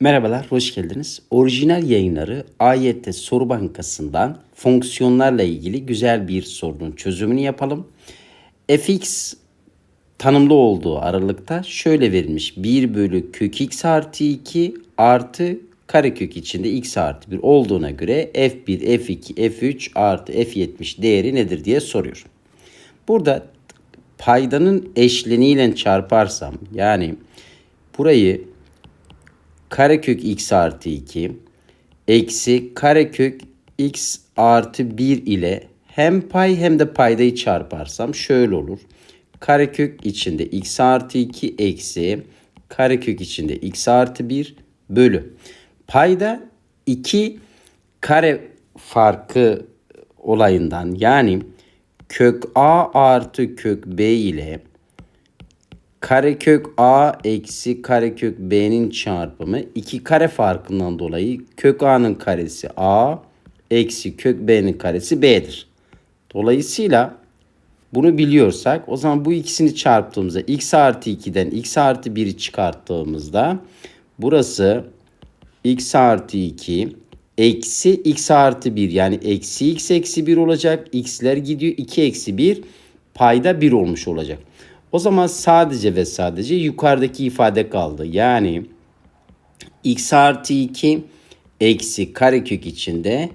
Merhabalar, hoş geldiniz. Orijinal yayınları AYT Soru Bankası'ndan fonksiyonlarla ilgili güzel bir sorunun çözümünü yapalım. fx tanımlı olduğu aralıkta şöyle verilmiş. 1 bölü kök x artı 2 artı karekök içinde x artı 1 olduğuna göre f1, f2, f3 artı f70 değeri nedir diye soruyor. Burada paydanın eşleniğiyle çarparsam yani burayı karekök x artı 2 eksi karekök x artı 1 ile hem pay hem de paydayı çarparsam şöyle olur. Karekök içinde x artı 2 eksi karekök içinde x artı 1 bölü. Payda 2 kare farkı olayından yani kök a artı kök b ile karekök a eksi karekök b'nin çarpımı 2 kare farkından dolayı kök a'nın karesi a eksi kök b'nin karesi b'dir. Dolayısıyla bunu biliyorsak o zaman bu ikisini çarptığımızda x artı 2'den x artı 1'i çıkarttığımızda burası x artı 2 eksi x artı 1 yani eksi x eksi 1 olacak. x'ler gidiyor 2 eksi 1 payda 1 olmuş olacak. O zaman sadece ve sadece yukarıdaki ifade kaldı. Yani x artı 2 eksi karekök içinde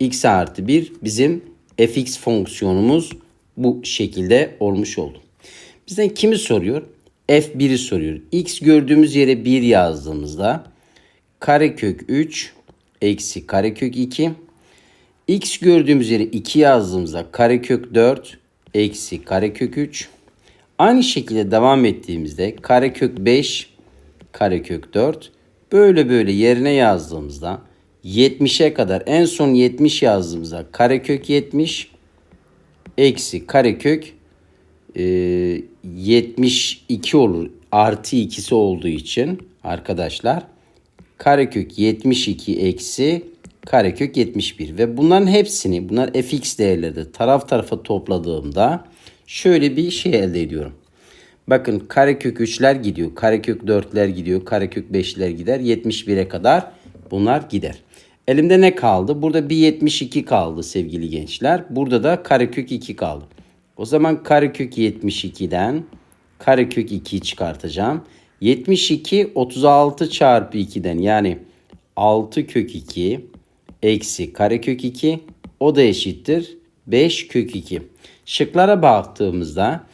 x artı 1 bizim fx fonksiyonumuz bu şekilde olmuş oldu. Bizden kimi soruyor? f1'i soruyor. x gördüğümüz yere 1 yazdığımızda karekök 3 eksi karekök 2 x gördüğümüz yere 2 yazdığımızda karekök 4 eksi karekök 3 Aynı şekilde devam ettiğimizde karekök 5 karekök 4 böyle böyle yerine yazdığımızda 70'e kadar en son 70 yazdığımızda karekök 70 eksi karekök e, 72 olur. Artı ikisi olduğu için arkadaşlar karekök 72 eksi karekök 71 ve bunların hepsini bunlar fx değerleri taraf tarafa topladığımda şöyle bir şey elde ediyorum. Bakın karekök 3'ler gidiyor. Karekök 4'ler gidiyor. Karekök 5'ler gider. 71'e kadar bunlar gider. Elimde ne kaldı? Burada bir 72 kaldı sevgili gençler. Burada da karekök 2 kaldı. O zaman karekök 72'den karekök 2'yi çıkartacağım. 72 36 çarpı 2'den yani 6 kök 2 eksi karekök 2 o da eşittir 5 kök 2. Şıklara baktığımızda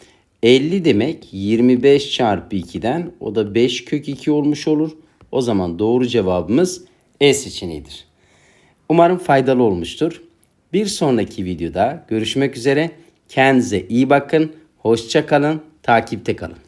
50 demek 25 çarpı 2'den o da 5 kök 2 olmuş olur. O zaman doğru cevabımız E seçeneğidir. Umarım faydalı olmuştur. Bir sonraki videoda görüşmek üzere. Kendinize iyi bakın. Hoşça kalın. Takipte kalın.